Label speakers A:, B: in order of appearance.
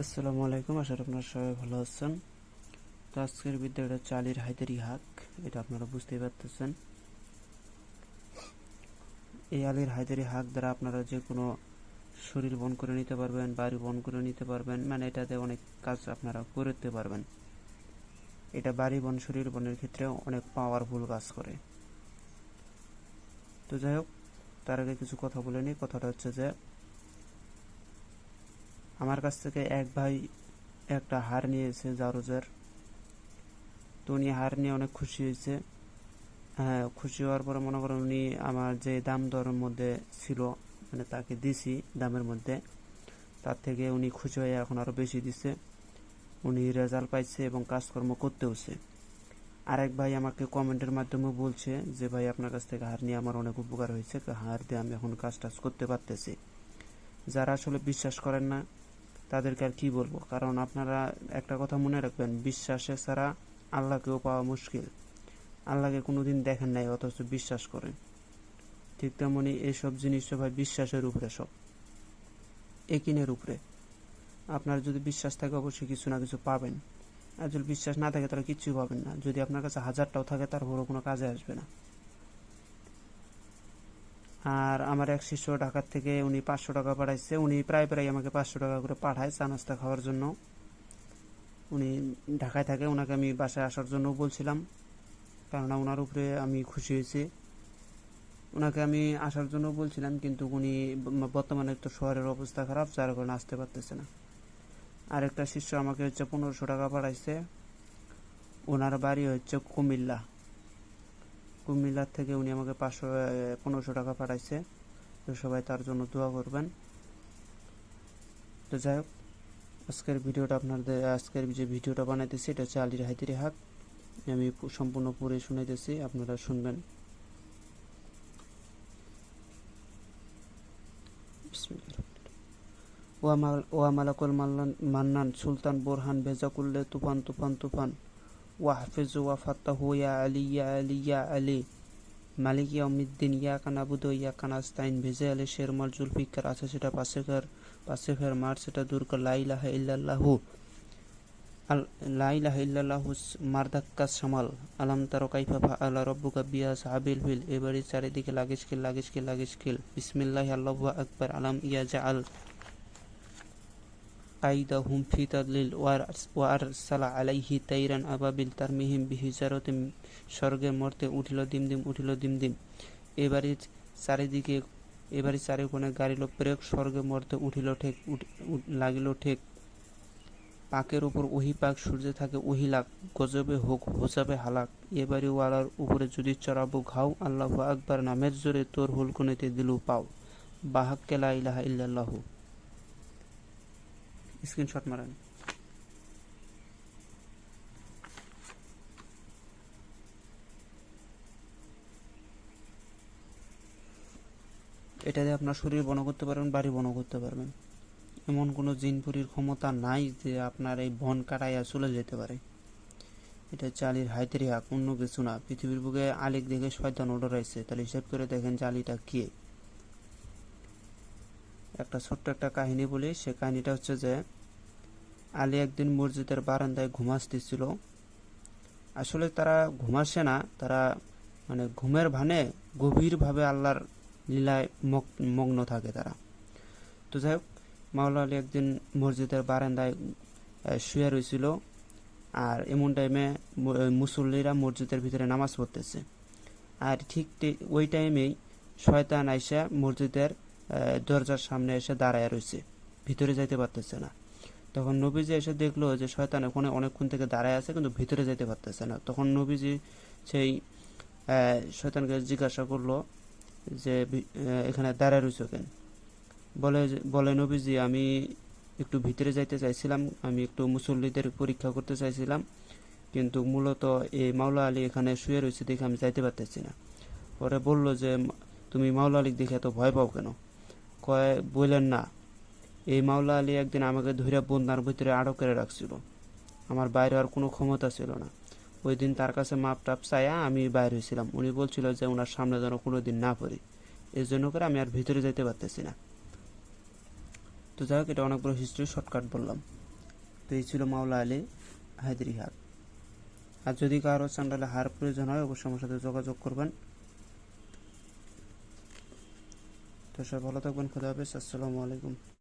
A: আসসালামু আলাইকুম, আশা করি আপনারা সবাই ভালো আছেন। তো আজকের বিদ্যাটা হচ্ছে আলীর হায়দারি হাক এটা আপনারা বুঝতেই পারতেছেন। এই আলীর হায়দারি হাক দ্বারা আপনারা যে কোনো শরীর বন করে নিতে পারবেন, বাড়ি বন করে নিতে পারবেন মানে এটাতে অনেক কাজ আপনারা করতে পারবেন। এটা বাড়ি বন, শরীর বনের ক্ষেত্রে অনেক পাওয়ারফুল কাজ করে। তো যাই হোক, তার আগে কিছু কথা বলে নিই। কথাটা হচ্ছে যে আমার কাছ থেকে এক ভাই একটা হার নিয়েছে জারোজার। তো উনি হার নিয়ে অনেক খুশি হয়েছে। হ্যাঁ খুশি হওয়ার পরে মনে করেন উনি আমার যে দাম দরের মধ্যে ছিল মানে তাকে দিছি দামের মধ্যে, তার থেকে উনি খুশি হয়ে এখন আরও বেশি দিছে। উনি রেজাল্ট পাইছে এবং কাজকর্ম করতেওছে আরেক ভাই আমাকে কমেন্টের মাধ্যমে বলছে যে, ভাই, আপনার কাছ থেকে হার নিয়ে আমার অনেক উপকার হয়েছে। হার দিয়ে আমি এখন কাজ টাজ করতে পারতেছি। যারা আসলে বিশ্বাস করেন না তাদেরকে আর কি বলব? কারণ আপনারা একটা কথা মনে রাখবেন বিশ্বাসে ছাড়া আল্লাহকেও পাওয়া মুশকিল। আল্লাহকে কোনোদিন দেখেন নাই, অথচ বিশ্বাস করেন। ঠিক তেমনি এইসব জিনিস ভাই বিশ্বাসের উপরে সব। একিনের উপরে। আপনার যদি বিশ্বাস থাকে, অবশ্যই কিছু না কিছু পাবেন। আর যদি বিশ্বাস না থাকে, তাহলে কিচ্ছুই পাবেন না। যদি আপনার কাছে হাজারটাও থাকে তারপরও কোনো কাজে আসবে না। আর আমার এক শিষ্য ঢাকার থেকে উনি পাঁচশো টাকা পাঠাইছে। উনি প্রায় প্রায় আমাকে পাঁচশো টাকা করে পাঠায় চা নাস্তা খাওয়ার জন্য। উনি ঢাকায় থাকে ওনাকে আমি বাসায় আসার জন্য বলছিলাম, কেননা ওনার উপরে আমি খুশি হয়েছি। ওনাকে আমি আসার জন্য বলছিলাম, কিন্তু উনি বর্তমানে তো শহরের অবস্থা খারাপ, যার কারণে আসতে পারতেছে না। আরেকটা শিষ্য আমাকে হচ্ছে পনেরোশো টাকা পাঠাইছে। ওনার বাড়ি হচ্ছে কুমিল্লা। কুমিল্লার থেকে উনি আমাকে পাঁচশো পনেরোশো টাকা পাঠাইছে। তো সবাই তার জন্য দোয়া করবেন। তো যাই হোক, আজকের ভিডিওটা আপনাদের, আজকের যে ভিডিওটা বানাইতেছি, এটা হচ্ছে আলির হাইতিরি হাক আমি সম্পূর্ণ পড়ে শুনাইতেছি, আপনারা শুনবেন। ওয়া মালাকুল মান্নান, সুলতান, বোরহান ভেজাকুল্লে তুফান তুফান তুফান। ওয়াহফিজ ওয়াফাত্তাহু ইয়া আলী ইয়া আলী ইয়া আলী মালিক ইয়াউমিদ্দিন ইয়া কানাবুদ ইয়া কানাস্তাইন ভেজে আলী শেরমাল জুলফিকার আছে সেটা পাশে ঘর পাশে ফের মার সেটা দূর কর লাইলাহা ইল্লাল্লাহু লাইলাহা ইল্লাল্লাহু মারদাক্কা সামাল আলাম তার কাইফা ফাআলা রব্বুকা বিয়া সাহাবিল ফিল এবারে চারিদিকে লাগেজ কিল লাগেজ কিল লাগেজ কিল বিসমিল্লাহি আল্লাহু আকবার আলাম ইয়া জাআল কাইদাহুম ফি তাদলিল ওয়ারসালা আলাইহি তাইরান আবাবিল তারমিহিম বিহিজারতে স্বর্গের মর্তে উঠিল দিম দিম উঠিল দিম দিম এবারে চারিদিকে, এবারে চারিকোণে গাড়িল প্রেক, স্বর্গে মর্তে উঠিল ঠেক লাগিল ঠেক। পাকের উপর ওহি পাক, সূর্যে থাকে ওহি লাগ গজবে হোক হোসাবে হালাক। এবারে ওয়ালার উপরে যদি চড়াবো ঘাও, আল্লাহ আকবার নামের জোরে তোর হুলকুনেতে দিলু পাও। বাহাক্কেলা ইলাহা ইল্লাল্লাহু। স্ক্রিনশট মারেন। এটা দিয়ে আপনার শরীর বন করতে পারবেন, বাড়ি বন করতে পারবেন। এমন কোনো জিনপুরির ক্ষমতা নাই যে আপনার এই বন কাটাইয়া চলে যেতে পারে। এটা চালির হাইতেরি হাক অন্য কিছু না। পৃথিবীর বুকে আলিক দেখে শয়তান ওডরাইছে তাহলে হিসাব করে দেখেন যে আলিটা কে? একটা ছোট্ট একটা কাহিনী বলি। সে কাহিনীটা হচ্ছে যে, আলী একদিন মসজিদের বারান্দায় ঘুমাসতেছিল আসলে তারা ঘুমাসে না, তারা মানে ঘুমের ভানে গভীরভাবে আল্লাহর লীলায় মগ্ন থাকে তারা। তো যাই হোক মাওলা আলী একদিন মসজিদের বারান্দায় শুয়ে রয়েছিল আর এমন টাইমে মুসল্লিরা মসজিদের ভিতরে নামাজ পড়তেছে। আর ঠিক ওই টাইমেই শয়তান আইসা মসজিদের দরজার সামনে এসে দাঁড়ায় রয়েছে ভিতরে যাইতে পারতেছে না। তখন নবীজি এসে দেখল যে শয়তান ওখানে অনেকক্ষণ থেকে দাঁড়ায় আছে, কিন্তু ভিতরে যেতে পারতেছে না। তখন নবীজি সেই শয়তানকে জিজ্ঞাসা করল যে এখানে দাঁড়ায় রয়েছে কেন? বলে বলে নবীজি, আমি একটু ভিতরে যাইতে চাইছিলাম, আমি একটু মুসল্লিদের পরীক্ষা করতে চাইছিলাম, কিন্তু মূলত এই মাওলা আলী এখানে শুয়ে রয়েছে দেখে আমি যাইতে পারতেছি না। পরে বলল যে তুমি মাওলা আলীকে দেখে এত ভয় পাও কেন? কয়, বললেন, না, এই মাওলা আলী একদিন আমাকে ধরে বন্যার ভিতরে আড়ক করে রাখছিল। আমার বাইরে আর কোনো ক্ষমতা ছিল না। ওই দিন তার কাছে মাপ টাপ চাইয়া আমি বাইরে হয়েছিলাম উনি বলছিল যে ওনার সামনে যেন কোনো দিন না পড়ি। এই জন্য করে আমি আর ভিতরে যেতে পারতেছি না। তো যাই হোক, এটা অনেক বড় হিস্ট্রি শর্টকাট বললাম। তো এই ছিল মাওলা আলী হায়দ্রি হাট। আর যদি কারও চ্যান্ডেলে হার প্রয়োজন হয়, অবশ্যই আমার সাথে যোগাযোগ করবেন। তো সবাই ভালো থাকবেন খুদা আসসালামু আলাইকুম।